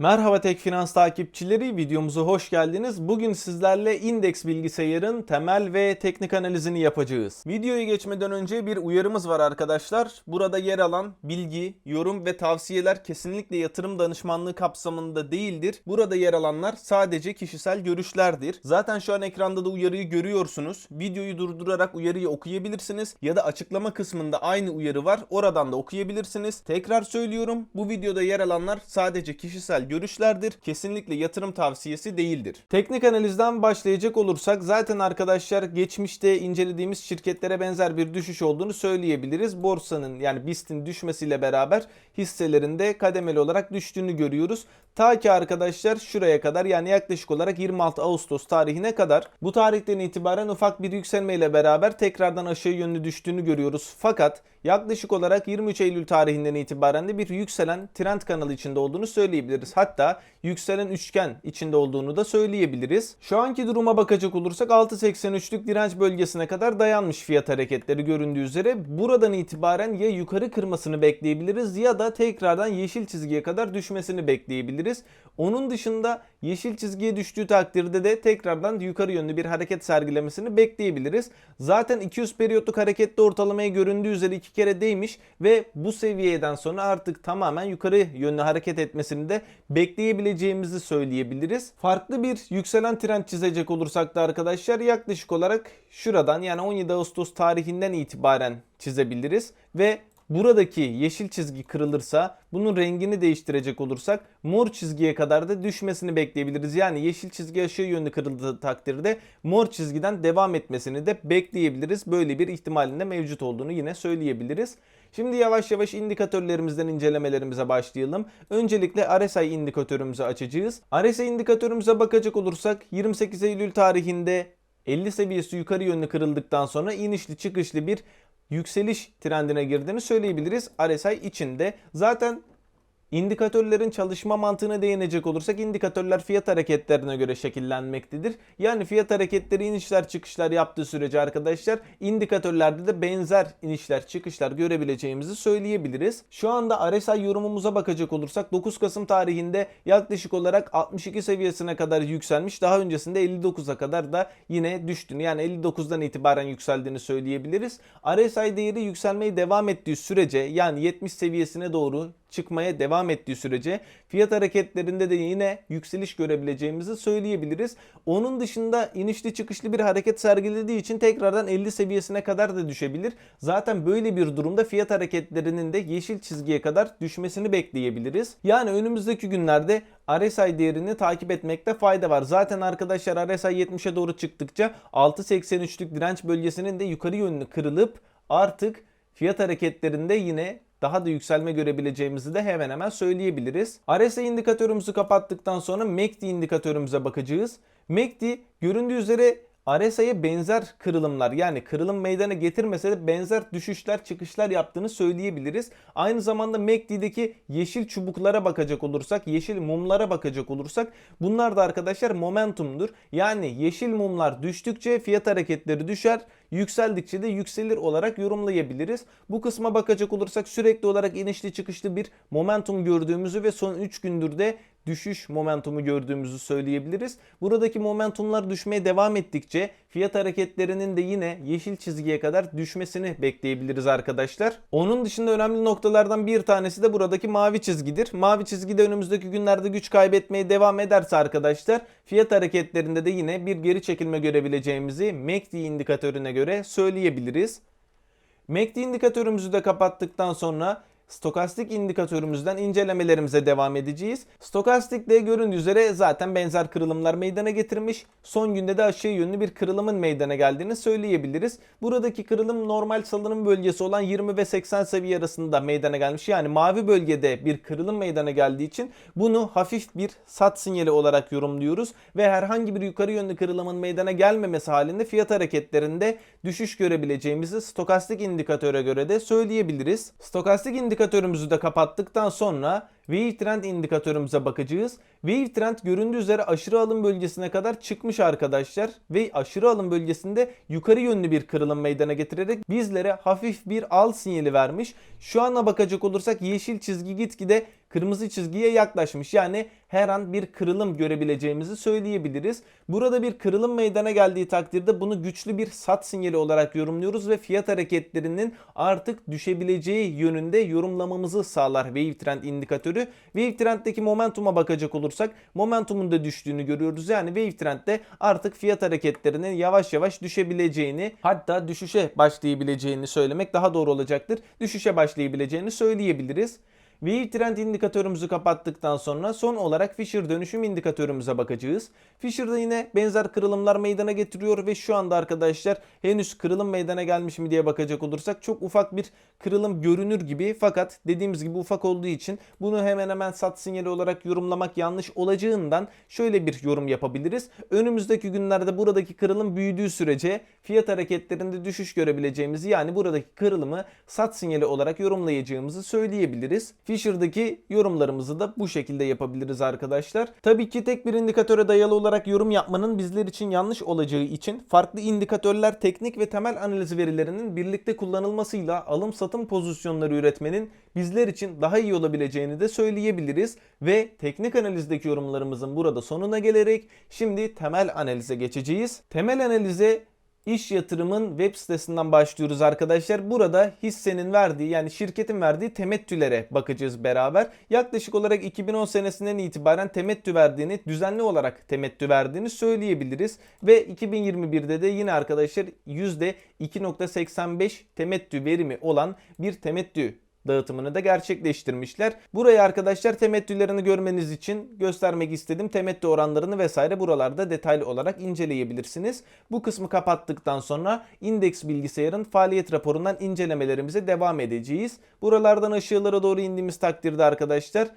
Merhaba Tek Finans takipçileri, videomuza hoş geldiniz. Bugün sizlerle indeks bilgisayarın temel ve teknik analizini yapacağız. Videoya geçmeden önce bir uyarımız var arkadaşlar. Burada yer alan bilgi, yorum ve tavsiyeler kesinlikle yatırım danışmanlığı kapsamında değildir. Burada yer alanlar sadece kişisel görüşlerdir. Zaten şu an ekranda da uyarıyı görüyorsunuz. Videoyu durdurarak uyarıyı okuyabilirsiniz ya da açıklama kısmında aynı uyarı var. Oradan da okuyabilirsiniz. Tekrar söylüyorum. Bu videoda yer alanlar sadece kişisel görüşlerdir. Kesinlikle yatırım tavsiyesi değildir. Teknik analizden başlayacak olursak zaten arkadaşlar geçmişte incelediğimiz şirketlere benzer bir düşüş olduğunu söyleyebiliriz. Borsanın yani BIST'in düşmesiyle beraber hisselerinde kademeli olarak düştüğünü görüyoruz. Ta ki arkadaşlar şuraya kadar yani yaklaşık olarak 26 Ağustos tarihine kadar bu tarihten itibaren ufak bir yükselmeyle beraber tekrardan aşağı yönlü düştüğünü görüyoruz. Fakat yaklaşık olarak 23 Eylül tarihinden itibaren de bir yükselen trend kanalı içinde olduğunu söyleyebiliriz. Hatta yükselen üçgen içinde olduğunu da söyleyebiliriz. Şu anki duruma bakacak olursak 6.83'lük direnç bölgesine kadar dayanmış fiyat hareketleri göründüğü üzere. Buradan itibaren ya yukarı kırmasını bekleyebiliriz ya da tekrardan yeşil çizgiye kadar düşmesini bekleyebiliriz. Onun dışında yeşil çizgiye düştüğü takdirde de tekrardan yukarı yönlü bir hareket sergilemesini bekleyebiliriz. Zaten 200 periyotluk harekette ortalamaya göründüğü üzere iki kere değmiş ve bu seviyeden sonra artık tamamen yukarı yönlü hareket etmesini de bekleyebileceğimizi söyleyebiliriz. Farklı bir yükselen trend çizecek olursak da arkadaşlar yaklaşık olarak şuradan yani 17 Ağustos tarihinden itibaren çizebiliriz ve buradaki yeşil çizgi kırılırsa bunun rengini değiştirecek olursak mor çizgiye kadar da düşmesini bekleyebiliriz. Yani yeşil çizgi aşağı yönlü kırıldığı takdirde mor çizgiden devam etmesini de bekleyebiliriz. Böyle bir ihtimalin de mevcut olduğunu yine söyleyebiliriz. Şimdi yavaş yavaş indikatörlerimizden incelemelerimize başlayalım. Öncelikle RSI indikatörümüzü açacağız. RSI indikatörümüze bakacak olursak 28 Eylül tarihinde 50 seviyesi yukarı yönlü kırıldıktan sonra inişli çıkışlı bir yükseliş trendine girdiğini söyleyebiliriz RSI içinde. Zaten İndikatörlerin çalışma mantığına değinecek olursak indikatörler fiyat hareketlerine göre şekillenmektedir. Yani fiyat hareketleri inişler çıkışlar yaptığı sürece arkadaşlar indikatörlerde de benzer inişler çıkışlar görebileceğimizi söyleyebiliriz. Şu anda RSI yorumumuza bakacak olursak 9 Kasım tarihinde yaklaşık olarak 62 seviyesine kadar yükselmiş. Daha öncesinde 59'a kadar da yine düştüğünü yani 59'dan itibaren yükseldiğini söyleyebiliriz. RSI değeri yükselmeye devam ettiği sürece yani 70 seviyesine doğru çıkmaya devam ettiği sürece fiyat hareketlerinde de yine yükseliş görebileceğimizi söyleyebiliriz. Onun dışında inişli çıkışlı bir hareket sergilediği için tekrardan 50 seviyesine kadar da düşebilir. Zaten böyle bir durumda fiyat hareketlerinin de yeşil çizgiye kadar düşmesini bekleyebiliriz. Yani önümüzdeki günlerde RSI değerini takip etmekte fayda var. Zaten arkadaşlar RSI 70'e doğru çıktıkça 6.83'lük direnç bölgesinin de yukarı yönlü kırılıp artık fiyat hareketlerinde yine daha da yükselme görebileceğimizi de hemen hemen söyleyebiliriz. RSI indikatörümüzü kapattıktan sonra MACD indikatörümüze bakacağız. MACD göründüğü üzere RSI'ye benzer kırılımlar yani kırılım meydana getirmese de benzer düşüşler çıkışlar yaptığını söyleyebiliriz. Aynı zamanda MACD'deki yeşil çubuklara bakacak olursak, yeşil mumlara bakacak olursak bunlar da arkadaşlar momentumdur. Yani yeşil mumlar düştükçe fiyat hareketleri düşer, yükseldikçe de yükselir olarak yorumlayabiliriz. Bu kısma bakacak olursak sürekli olarak inişli çıkışlı bir momentum gördüğümüzü ve son 3 gündür de düşüş momentumu gördüğümüzü söyleyebiliriz. Buradaki momentumlar düşmeye devam ettikçe fiyat hareketlerinin de yine yeşil çizgiye kadar düşmesini bekleyebiliriz arkadaşlar. Onun dışında önemli noktalardan bir tanesi de buradaki mavi çizgidir. Mavi çizgi de önümüzdeki günlerde güç kaybetmeye devam ederse arkadaşlar fiyat hareketlerinde de yine bir geri çekilme görebileceğimizi MACD indikatörüne göre söyleyebiliriz. MACD indikatörümüzü de kapattıktan sonra stokastik indikatörümüzden incelemelerimize devam edeceğiz. Stokastikte göründüğü üzere zaten benzer kırılımlar meydana getirmiş. Son günde de aşağı yönlü bir kırılımın meydana geldiğini söyleyebiliriz. Buradaki kırılım normal salınım bölgesi olan 20 ve 80 seviye arasında meydana gelmiş. Yani mavi bölgede bir kırılım meydana geldiği için bunu hafif bir sat sinyali olarak yorumluyoruz ve herhangi bir yukarı yönlü kırılımın meydana gelmemesi halinde fiyat hareketlerinde düşüş görebileceğimizi stokastik indikatöre göre de söyleyebiliriz. Stokastik indikatörümüzü de kapattıktan sonra Wave Trend indikatörümüze bakacağız. Wave Trend göründüğü üzere aşırı alım bölgesine kadar çıkmış arkadaşlar ve aşırı alım bölgesinde yukarı yönlü bir kırılım meydana getirerek bizlere hafif bir al sinyali vermiş. Şu ana bakacak olursak yeşil çizgi gitgide kırmızı çizgiye yaklaşmış. Yani her an bir kırılım görebileceğimizi söyleyebiliriz. Burada bir kırılım meydana geldiği takdirde bunu güçlü bir sat sinyali olarak yorumluyoruz ve fiyat hareketlerinin artık düşebileceği yönünde yorumlamamızı sağlar Wave Trend indikatörü. Wave Trend'deki momentuma bakacak olursak momentumun da düştüğünü görüyoruz. Yani Wave Trend'de artık fiyat hareketlerinin yavaş yavaş düşebileceğini hatta düşüşe başlayabileceğini söylemek daha doğru olacaktır. Düşüşe başlayabileceğini söyleyebiliriz. Wave Trend indikatörümüzü kapattıktan sonra son olarak Fisher dönüşüm indikatörümüze bakacağız. Fisher'da yine benzer kırılımlar meydana getiriyor ve şu anda arkadaşlar henüz kırılım meydana gelmiş mi diye bakacak olursak çok ufak bir kırılım görünür gibi fakat dediğimiz gibi ufak olduğu için bunu hemen hemen sat sinyali olarak yorumlamak yanlış olacağından şöyle bir yorum yapabiliriz. Önümüzdeki günlerde buradaki kırılım büyüdüğü sürece fiyat hareketlerinde düşüş görebileceğimizi yani buradaki kırılımı sat sinyali olarak yorumlayacağımızı söyleyebiliriz. Fisher'daki yorumlarımızı da bu şekilde yapabiliriz arkadaşlar. Tabii ki tek bir indikatöre dayalı olarak yorum yapmanın bizler için yanlış olacağı için farklı indikatörler, teknik ve temel analiz verilerinin birlikte kullanılmasıyla alım satım pozisyonları üretmenin bizler için daha iyi olabileceğini de söyleyebiliriz ve teknik analizdeki yorumlarımızın burada sonuna gelerek şimdi temel analize geçeceğiz. Temel analize İş yatırımın web sitesinden başlıyoruz arkadaşlar. Burada hissenin verdiği yani şirketin verdiği temettülere bakacağız beraber. Yaklaşık olarak 2010 senesinden itibaren temettü verdiğini, düzenli olarak temettü verdiğini söyleyebiliriz. Ve 2021'de de yine arkadaşlar %2.85 temettü verimi olan bir temettü dağıtımını da gerçekleştirmişler. Buraya arkadaşlar temettülerini görmeniz için göstermek istedim. Temettü oranlarını vesaire buralarda detaylı olarak inceleyebilirsiniz. Bu kısmı kapattıktan sonra indeks bilgisayarın faaliyet raporundan incelemelerimize devam edeceğiz. Buralardan aşağılara doğru indiğimiz takdirde arkadaşlar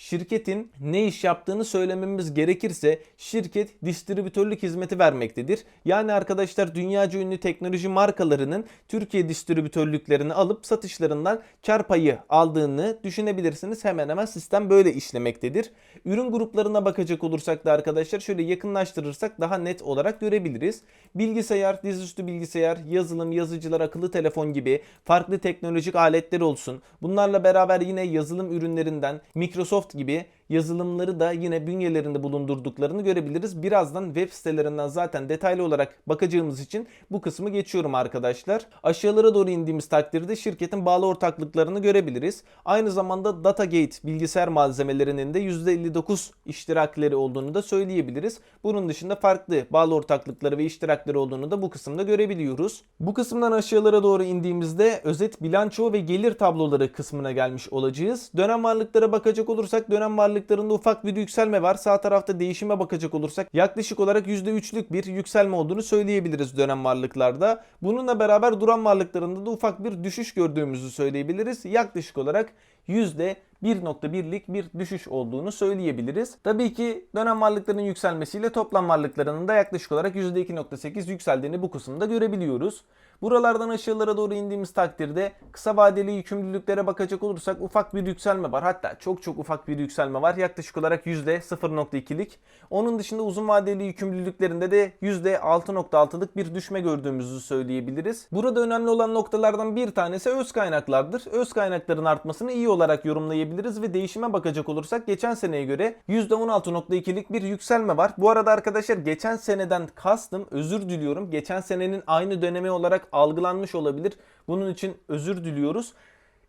şirketin ne iş yaptığını söylememiz gerekirse şirket distribütörlük hizmeti vermektedir. Yani arkadaşlar dünyaca ünlü teknoloji markalarının Türkiye distribütörlüklerini alıp satışlarından kar payı aldığını düşünebilirsiniz. Hemen hemen sistem böyle işlemektedir. Ürün gruplarına bakacak olursak da arkadaşlar şöyle yakınlaştırırsak daha net olarak görebiliriz. Bilgisayar, dizüstü bilgisayar, yazılım, yazıcılar, akıllı telefon gibi farklı teknolojik aletler olsun. Bunlarla beraber yine yazılım ürünlerinden Microsoft gibi yazılımları da yine bünyelerinde bulundurduklarını görebiliriz. Birazdan web sitelerinden zaten detaylı olarak bakacağımız için bu kısmı geçiyorum arkadaşlar. Aşağılara doğru indiğimiz takdirde şirketin bağlı ortaklıklarını görebiliriz. Aynı zamanda Datagate bilgisayar malzemelerinin de %59 iştirakleri olduğunu da söyleyebiliriz. Bunun dışında farklı bağlı ortaklıkları ve iştirakleri olduğunu da bu kısımda görebiliyoruz. Bu kısımdan aşağılara doğru indiğimizde özet bilanço ve gelir tabloları kısmına gelmiş olacağız. Dönem varlıklara bakacak olursak dönem varlık varlıklarında ufak bir yükselme var. Sağ tarafta değişime bakacak olursak yaklaşık olarak %3'lük bir yükselme olduğunu söyleyebiliriz dönem varlıklarda. Bununla beraber duran varlıklarında da ufak bir düşüş gördüğümüzü söyleyebiliriz. Yaklaşık olarak %1.1'lik bir düşüş olduğunu söyleyebiliriz. Tabii ki dönem varlıkların yükselmesiyle toplam varlıklarının da yaklaşık olarak %2.8 yükseldiğini bu kısımda görebiliyoruz. Buralardan aşağılara doğru indiğimiz takdirde kısa vadeli yükümlülüklere bakacak olursak ufak bir yükselme var. Hatta çok çok ufak bir yükselme var. Yaklaşık olarak %0.2'lik. Onun dışında uzun vadeli yükümlülüklerinde de %6.6'lık bir düşme gördüğümüzü söyleyebiliriz. Burada önemli olan noktalardan bir tanesi öz kaynaklardır. Öz kaynakların artmasını iyi olarak yorumlayabiliriz ve değişime bakacak olursak geçen seneye göre %16.2'lik bir yükselme var. Bu arada arkadaşlar geçen seneden kastım özür diliyorum. Geçen senenin aynı dönemi olarak algılanmış olabilir. Bunun için özür diliyoruz.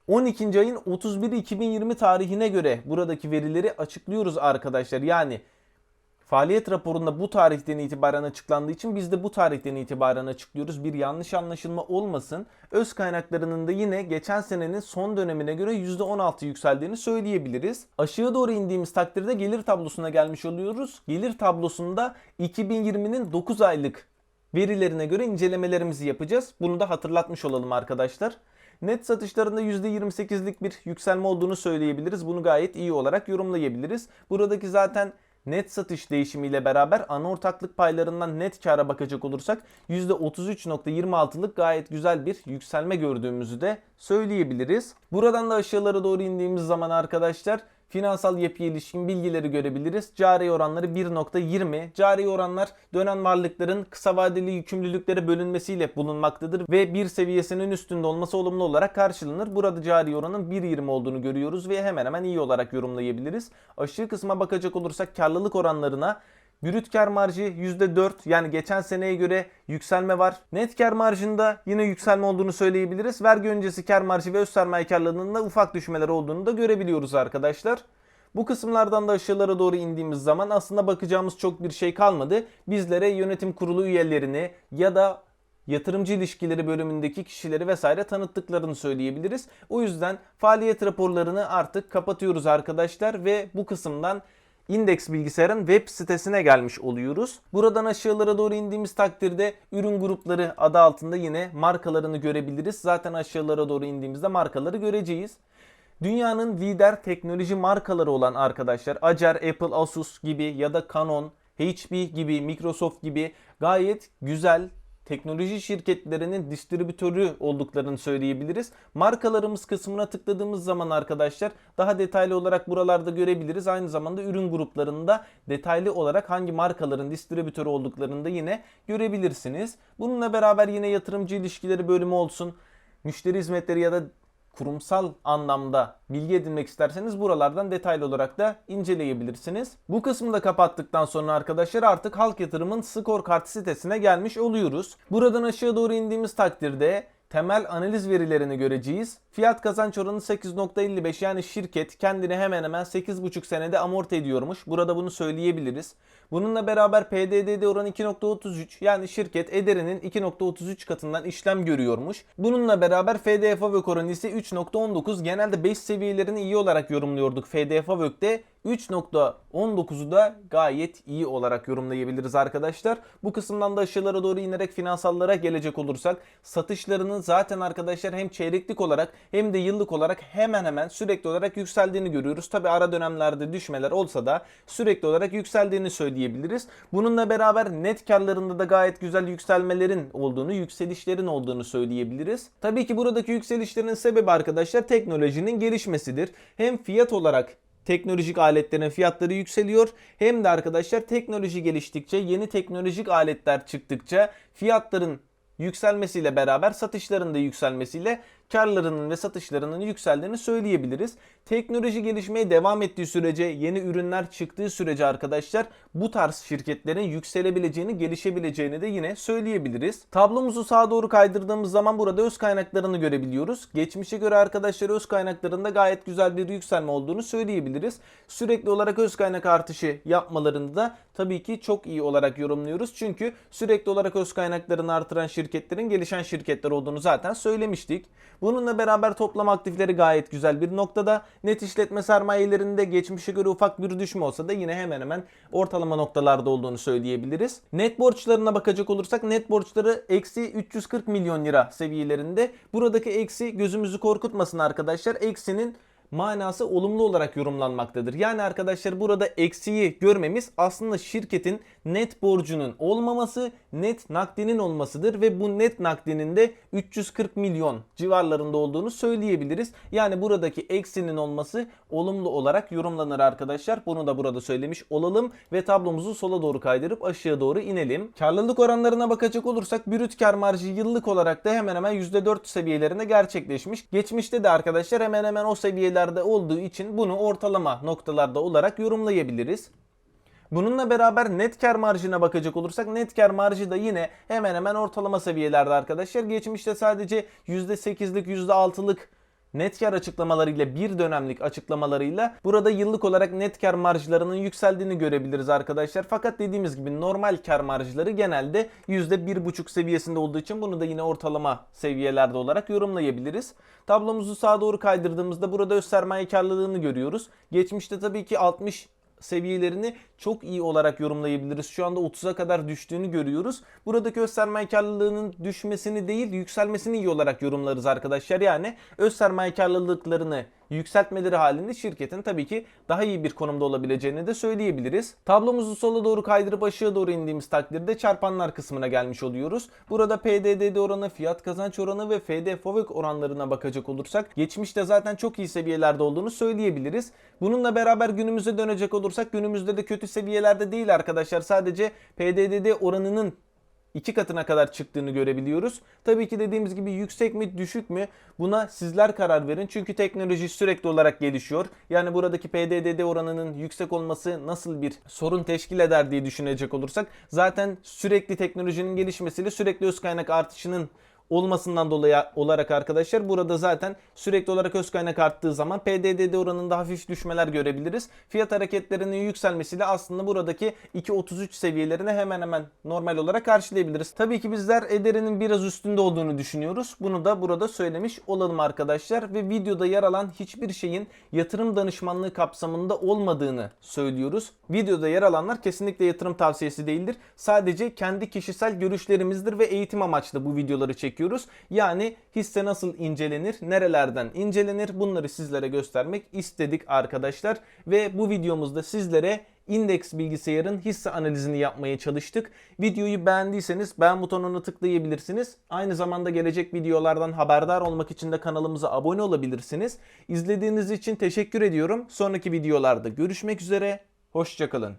12. ayın 31 2020 tarihine göre buradaki verileri açıklıyoruz arkadaşlar. Yani Faaliyet raporunda bu tarihten itibaren açıklandığı için biz de bu tarihten itibaren açıklıyoruz. Bir yanlış anlaşılma olmasın. Öz kaynaklarının da yine geçen senenin son dönemine göre %16 yükseldiğini söyleyebiliriz. Aşağı doğru indiğimiz takdirde gelir tablosuna gelmiş oluyoruz. Gelir tablosunda 2020'nin 9 aylık verilerine göre incelemelerimizi yapacağız. Bunu da hatırlatmış olalım arkadaşlar. Net satışlarında %28'lik bir yükselme olduğunu söyleyebiliriz. Bunu gayet iyi olarak yorumlayabiliriz. Buradaki zaten net satış değişimiyle beraber ana ortaklık paylarından net kara bakacak olursak %33.26'lık gayet güzel bir yükselme gördüğümüzü de söyleyebiliriz. Buradan da aşağılara doğru indiğimiz zaman arkadaşlar finansal yapıya ilişkin bilgileri görebiliriz. Cari oranları 1.20. Cari oranlar dönen varlıkların kısa vadeli yükümlülüklere bölünmesiyle bulunmaktadır ve bir seviyesinin üstünde olması olumlu olarak karşılanır. Burada cari oranın 1.20 olduğunu görüyoruz ve hemen hemen iyi olarak yorumlayabiliriz. Aşağı kısma bakacak olursak karlılık oranlarına Brüt kar marjı %4 yani geçen seneye göre yükselme var. Net kar marjında yine yükselme olduğunu söyleyebiliriz. Vergi öncesi kar marjı ve öz sermaye karlılığında ufak düşmeler olduğunu da görebiliyoruz arkadaşlar. Bu kısımlardan da aşağılara doğru indiğimiz zaman aslında bakacağımız çok bir şey kalmadı. Bizlere yönetim kurulu üyelerini ya da yatırımcı ilişkileri bölümündeki kişileri vesaire tanıttıklarını söyleyebiliriz. O yüzden faaliyet raporlarını artık kapatıyoruz arkadaşlar ve bu kısımdan Index Bilgisayar'ın web sitesine gelmiş oluyoruz. Buradan aşağılara doğru indiğimiz takdirde ürün grupları adı altında yine markalarını görebiliriz. Zaten aşağılara doğru indiğimizde markaları göreceğiz. Dünyanın lider teknoloji markaları olan arkadaşlar Acer, Apple, Asus gibi ya da Canon, HP gibi, Microsoft gibi gayet güzel teknoloji şirketlerinin distribütörü olduklarını söyleyebiliriz. Markalarımız kısmına tıkladığımız zaman arkadaşlar daha detaylı olarak buralarda görebiliriz. Aynı zamanda ürün gruplarında detaylı olarak hangi markaların distribütörü olduklarını da yine görebilirsiniz. Bununla beraber yine yatırımcı ilişkileri bölümü olsun, müşteri hizmetleri ya da kurumsal anlamda bilgi edinmek isterseniz buralardan detaylı olarak da inceleyebilirsiniz. Bu kısmı da kapattıktan sonra arkadaşlar artık Halk Yatırım'ın skor kart sitesine gelmiş oluyoruz. Buradan aşağı doğru indiğimiz takdirde temel analiz verilerini göreceğiz. Fiyat kazanç oranı 8.55 yani şirket kendini hemen hemen 8.5 senede amorti ediyormuş. Burada bunu söyleyebiliriz. Bununla beraber PDD'de oranı 2.33 yani şirket ederinin 2.33 katından işlem görüyormuş. Bununla beraber FDF oranı ise 3.19 genelde 5 seviyelerini iyi olarak yorumluyorduk FDF VÖK'te. 3.19'u da gayet iyi olarak yorumlayabiliriz arkadaşlar. Bu kısımdan da aşağılara doğru inerek finansallara gelecek olursak satışlarının zaten arkadaşlar hem çeyreklik olarak hem de yıllık olarak hemen hemen sürekli olarak yükseldiğini görüyoruz. Tabi ara dönemlerde düşmeler olsa da sürekli olarak yükseldiğini söyleyebiliriz. Bununla beraber net karlarında da gayet güzel yükselmelerin olduğunu, yükselişlerin olduğunu söyleyebiliriz. Tabii ki buradaki yükselişlerin sebebi arkadaşlar teknolojinin gelişmesidir. Hem fiyat olarak teknolojik aletlerin fiyatları yükseliyor. Hem de arkadaşlar teknoloji geliştikçe, yeni teknolojik aletler çıktıkça fiyatların yükselmesiyle beraber satışların da yükselmesiyle karlarının ve satışlarının yükseldiğini söyleyebiliriz. Teknoloji gelişmeye devam ettiği sürece, yeni ürünler çıktığı sürece arkadaşlar bu tarz şirketlerin yükselebileceğini, gelişebileceğini de yine söyleyebiliriz. Tablomuzu sağa doğru kaydırdığımız zaman burada öz kaynaklarını görebiliyoruz. Geçmişe göre arkadaşlar öz kaynaklarında gayet güzel bir yükselme olduğunu söyleyebiliriz. Sürekli olarak öz kaynak artışı yapmalarını da tabii ki çok iyi olarak yorumluyoruz. Çünkü sürekli olarak öz kaynaklarını artıran şirketlerin gelişen şirketler olduğunu zaten söylemiştik. Bununla beraber toplam aktifleri gayet güzel bir noktada. Net işletme sermayelerinde geçmişe göre ufak bir düşme olsa da yine hemen hemen ortalama noktalarda olduğunu söyleyebiliriz. Net borçlarına bakacak olursak net borçları eksi 340 milyon lira seviyelerinde. Buradaki eksi gözümüzü korkutmasın arkadaşlar. Eksinin manası olumlu olarak yorumlanmaktadır. Yani arkadaşlar burada eksiği görmemiz aslında şirketin net borcunun olmaması, net nakdinin olmasıdır ve bu net nakdinin de 340 milyon civarlarında olduğunu söyleyebiliriz. Yani buradaki eksinin olması olumlu olarak yorumlanır arkadaşlar. Bunu da burada söylemiş olalım ve tablomuzu sola doğru kaydırıp aşağı doğru inelim. Karlılık oranlarına bakacak olursak brüt kar marjı yıllık olarak da hemen hemen %4 seviyelerinde gerçekleşmiş. Geçmişte de arkadaşlar hemen hemen o seviyelerde olduğu için bunu ortalama noktalarda olarak yorumlayabiliriz. Bununla beraber net kar marjına bakacak olursak net kar marjı da yine hemen hemen ortalama seviyelerde arkadaşlar. Geçmişte sadece %8'lik %6'lık net kar açıklamalarıyla bir dönemlik açıklamalarıyla burada yıllık olarak net kar marjlarının yükseldiğini görebiliriz arkadaşlar. Fakat dediğimiz gibi normal kar marjları genelde %1,5 seviyesinde olduğu için bunu da yine ortalama seviyelerde olarak yorumlayabiliriz. Tablomuzu sağa doğru kaydırdığımızda burada öz sermaye karlılığını görüyoruz. Geçmişte tabii ki 60 seviyelerini çok iyi olarak yorumlayabiliriz. Şu anda 30'a kadar düştüğünü görüyoruz. Buradaki öz sermaye karlılığının düşmesini değil yükselmesini iyi olarak yorumlarız arkadaşlar. Yani öz sermaye karlılıklarını yükseltmeleri halinde şirketin tabii ki daha iyi bir konumda olabileceğini de söyleyebiliriz. Tablomuzu sola doğru kaydırıp aşağı doğru indiğimiz takdirde çarpanlar kısmına gelmiş oluyoruz. Burada PDDD oranı, fiyat kazanç oranı ve FD FOVÖK oranlarına bakacak olursak geçmişte zaten çok iyi seviyelerde olduğunu söyleyebiliriz. Bununla beraber günümüze dönecek olursak günümüzde de kötü seviyelerde değil arkadaşlar. Sadece PDDD oranının iki katına kadar çıktığını görebiliyoruz. Tabii ki dediğimiz gibi yüksek mi düşük mü buna sizler karar verin. Çünkü teknoloji sürekli olarak gelişiyor. Yani buradaki PDDD oranının yüksek olması nasıl bir sorun teşkil eder diye düşünecek olursak zaten sürekli teknolojinin gelişmesiyle sürekli öz kaynak artışının olmasından dolayı olarak arkadaşlar burada zaten sürekli olarak öz kaynak arttığı zaman PDDD oranında hafif düşmeler görebiliriz. Fiyat hareketlerinin yükselmesiyle aslında buradaki 2.33 seviyelerini hemen hemen normal olarak karşılayabiliriz. Tabii ki bizler ederinin biraz üstünde olduğunu düşünüyoruz. Bunu da burada söylemiş olalım arkadaşlar ve videoda yer alan hiçbir şeyin yatırım danışmanlığı kapsamında olmadığını söylüyoruz. Videoda yer alanlar kesinlikle yatırım tavsiyesi değildir. Sadece kendi kişisel görüşlerimizdir ve eğitim amaçlı bu videoları çekiyoruz. Yani hisse nasıl incelenir, nerelerden incelenir bunları sizlere göstermek istedik arkadaşlar. Ve bu videomuzda sizlere indeks bilgisayarın hisse analizini yapmaya çalıştık. Videoyu beğendiyseniz beğen butonuna tıklayabilirsiniz. Aynı zamanda gelecek videolardan haberdar olmak için de kanalımıza abone olabilirsiniz. İzlediğiniz için teşekkür ediyorum. Sonraki videolarda görüşmek üzere. Hoşçakalın.